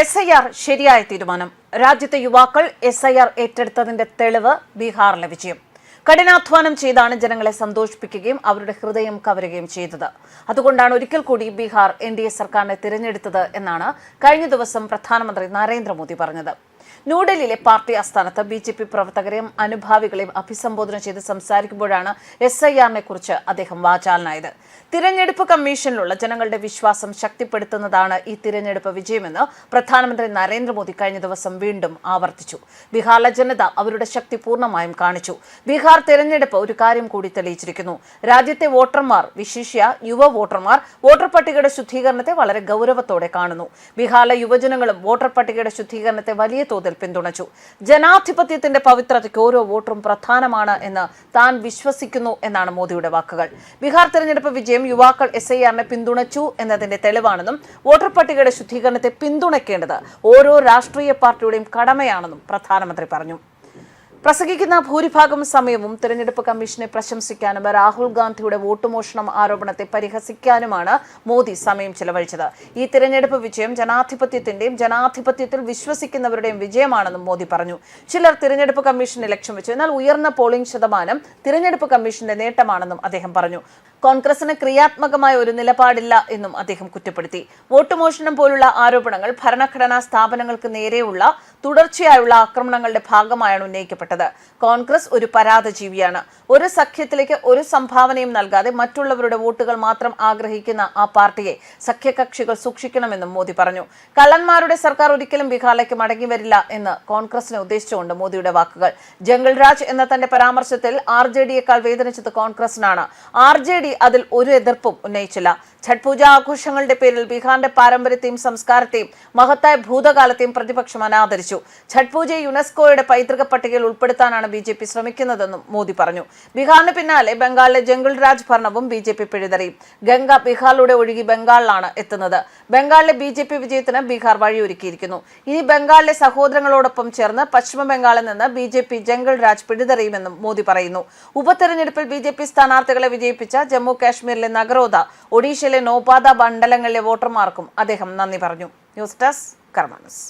S I R ശരിയായ തീരുമാനം. രാജ്യത്തെ യുവാക്കൾ എസ് ഐ ആർ ഏറ്റെടുത്തതിന്റെ തെളിവ് ബീഹാറിലെ വിജയം. കഠിനാധ്വാനം ചെയ്താണ് ജനങ്ങളെ സന്തോഷിപ്പിക്കുകയും അവരുടെ ഹൃദയം കവരുകയും ചെയ്തത്. അതുകൊണ്ടാണ് ഒരിക്കൽ കൂടി ബീഹാർ എൻ ഡി എ സർക്കാരിനെ തിരഞ്ഞെടുത്തത് എന്നാണ് കഴിഞ്ഞ ദിവസം പ്രധാനമന്ത്രി നരേന്ദ്രമോദി പറഞ്ഞത്. ന്യൂഡൽഹിയിലെ പാർട്ടി ആസ്ഥാനത്ത് ബി ജെ പി പ്രവർത്തകരെയും അനുഭാവികളെയും അഭിസംബോധന ചെയ്ത് സംസാരിക്കുമ്പോഴാണ് എസ് ഐ ആറിനെ കുറിച്ച് അദ്ദേഹം വാചാലനായത്. തിരഞ്ഞെടുപ്പ് കമ്മീഷനിലുള്ള ജനങ്ങളുടെ വിശ്വാസം ശക്തിപ്പെടുത്തുന്നതാണ് ഈ തിരഞ്ഞെടുപ്പ് വിജയമെന്ന് പ്രധാനമന്ത്രി നരേന്ദ്രമോദി കഴിഞ്ഞ ദിവസം വീണ്ടും ആവർത്തിച്ചു. ബീഹാറിലെ ജനത അവരുടെ ശക്തി പൂർണമായും കാണിച്ചു. ബീഹാർ തിരഞ്ഞെടുപ്പ് ഒരു കാര്യം കൂടി തെളിയിച്ചിരിക്കുന്നു. രാജ്യത്തെ വോട്ടർമാർ വിശേഷ യുവ വോട്ടർമാർ വോട്ടർ പട്ടികയുടെ ശുദ്ധീകരണത്തെ വളരെ ഗൗരവത്തോടെ കാണുന്നു. ബീഹാറിലെ യുവജനങ്ങളും വോട്ടർ പട്ടികയുടെ ശുദ്ധീകരണത്തെ വലിയ തോതിൽ പിന്തുണച്ചു. ജനാധിപത്യത്തിന്റെ പവിത്രതയ്ക്ക് ഓരോ വോട്ടും പ്രധാനമാണ് എന്ന് താൻ വിശ്വസിക്കുന്നു എന്നാണ് മോദിയുടെ വാക്കുകൾ. ബീഹാർ തെരഞ്ഞെടുപ്പ് വിജയം യുവാക്കൾ എസ് ഐ ആറിനെ പിന്തുണച്ചു എന്നതിന്റെ തെളിവാണെന്നും വോട്ടർ പട്ടികയുടെ ശുദ്ധീകരണത്തെ പിന്തുണയ്ക്കേണ്ടത് ഓരോ രാഷ്ട്രീയ പാർട്ടിയുടെയും കടമയാണെന്നും പ്രധാനമന്ത്രി പറഞ്ഞു. പ്രസംഗിക്കുന്ന ഭൂരിഭാഗം സമയവും തെരഞ്ഞെടുപ്പ് കമ്മീഷനെ പ്രശംസിക്കാനും രാഹുൽ ഗാന്ധിയുടെ വോട്ടുമോഷണം ആരോപണത്തെ പരിഹസിക്കാനുമാണ് മോദി സമയം ചെലവഴിച്ചത്. ഈ തെരഞ്ഞെടുപ്പ് വിജയം ജനാധിപത്യത്തിന്റെയും ജനാധിപത്യത്തിൽ വിശ്വസിക്കുന്നവരുടെയും വിജയമാണെന്നും മോദി പറഞ്ഞു. ചിലർ തിരഞ്ഞെടുപ്പ് കമ്മീഷനെ ലക്ഷ്യം വെച്ചു എന്നാൽ ഉയർന്ന പോളിംഗ് ശതമാനം തിരഞ്ഞെടുപ്പ് കമ്മീഷന്റെ നേട്ടമാണെന്നും അദ്ദേഹം പറഞ്ഞു. കോൺഗ്രസിന് ക്രിയാത്മകമായ ഒരു നിലപാടില്ല എന്നും അദ്ദേഹം കുറ്റപ്പെടുത്തി. വോട്ട് മോഷണം പോലുള്ള ആരോപണങ്ങൾ ഭരണഘടനാ സ്ഥാപനങ്ങൾക്ക് നേരെയുള്ള തുടർച്ചയായുള്ള ആക്രമണങ്ങളുടെ ഭാഗമായാണ് ഉന്നയിക്കപ്പെട്ടത്. കോൺഗ്രസ് ഒരു പരാതജീവിയാണ്. ഒരു സഖ്യത്തിലേക്ക് ഒരു സംഭാവനയും നൽകാതെ മറ്റുള്ളവരുടെ വോട്ടുകൾ മാത്രം ആഗ്രഹിക്കുന്ന ആ പാർട്ടിയെ സഖ്യകക്ഷികൾ സൂക്ഷിക്കണമെന്നും മോദി പറഞ്ഞു. കള്ളന്മാരുടെ സർക്കാർ ഒരിക്കലും ബീഹാറിലേക്ക് മടങ്ങി വരില്ല എന്ന് കോൺഗ്രസിനെ ഉദ്ദേശിച്ചുകൊണ്ട് മോദിയുടെ വാക്കുകൾ. ജംഗിൾ രാജ് എന്ന തന്റെ പരാമർശത്തിൽ ആർ ജെ ഡിയേക്കാൾ വേദനിച്ചത് കോൺഗ്രസിനാണ്. ആർ ജെ ഡി അതിൽ ഒരു എതിർപ്പും ഉന്നയിച്ചില്ല. ഛഠ് പൂജ ആഘോഷങ്ങളുടെ പേരിൽ ബീഹാറിന്റെ പാരമ്പര്യത്തെയും സംസ്കാരത്തെയും മഹത്തായ ഭൂതകാലത്തെയും പ്രതിപക്ഷം അനാദരിച്ചു. ഛഠ് പൂജയെ യുനെസ്കോയുടെ പൈതൃക പട്ടികയിൽ ഉൾപ്പെടുത്താനാണ് ബി ജെ പി ശ്രമിക്കുന്നതെന്നും മോദി പറഞ്ഞു. ബീഹാറിന് പിന്നാലെ ബംഗാളിലെ ജംഗിൾ രാജ് ഭരണവും ബി ജെ പി പിഴുതറിയും. ഗംഗ ബീഹാറിലൂടെ ഒഴുകി ബംഗാളിലാണ് എത്തുന്നത്. ബംഗാളിലെ ബി ജെ പി വിജയത്തിന് ബീഹാർ വഴിയൊരുക്കിയിരിക്കുന്നു. ഇനി ബംഗാളിലെ സഹോദരങ്ങളോടൊപ്പം ചേർന്ന് പശ്ചിമ ബംഗാളിൽ നിന്ന് B J P jungle raj പിഴുതറിയുമെന്നും Modi പറയുന്നു. ഉപതെരഞ്ഞെടുപ്പിൽ ബി ജെ പി സ്ഥാനാർത്ഥികളെ വിജയിപ്പിച്ച ജമ്മു കാശ്മീരിലെ നഗറോദ ഒഡീഷയിലെ നോപാദ മണ്ഡലങ്ങളിലെ വോട്ടർമാർക്കും അദ്ദേഹം നന്ദി പറഞ്ഞു. News desk കർമാനസ്.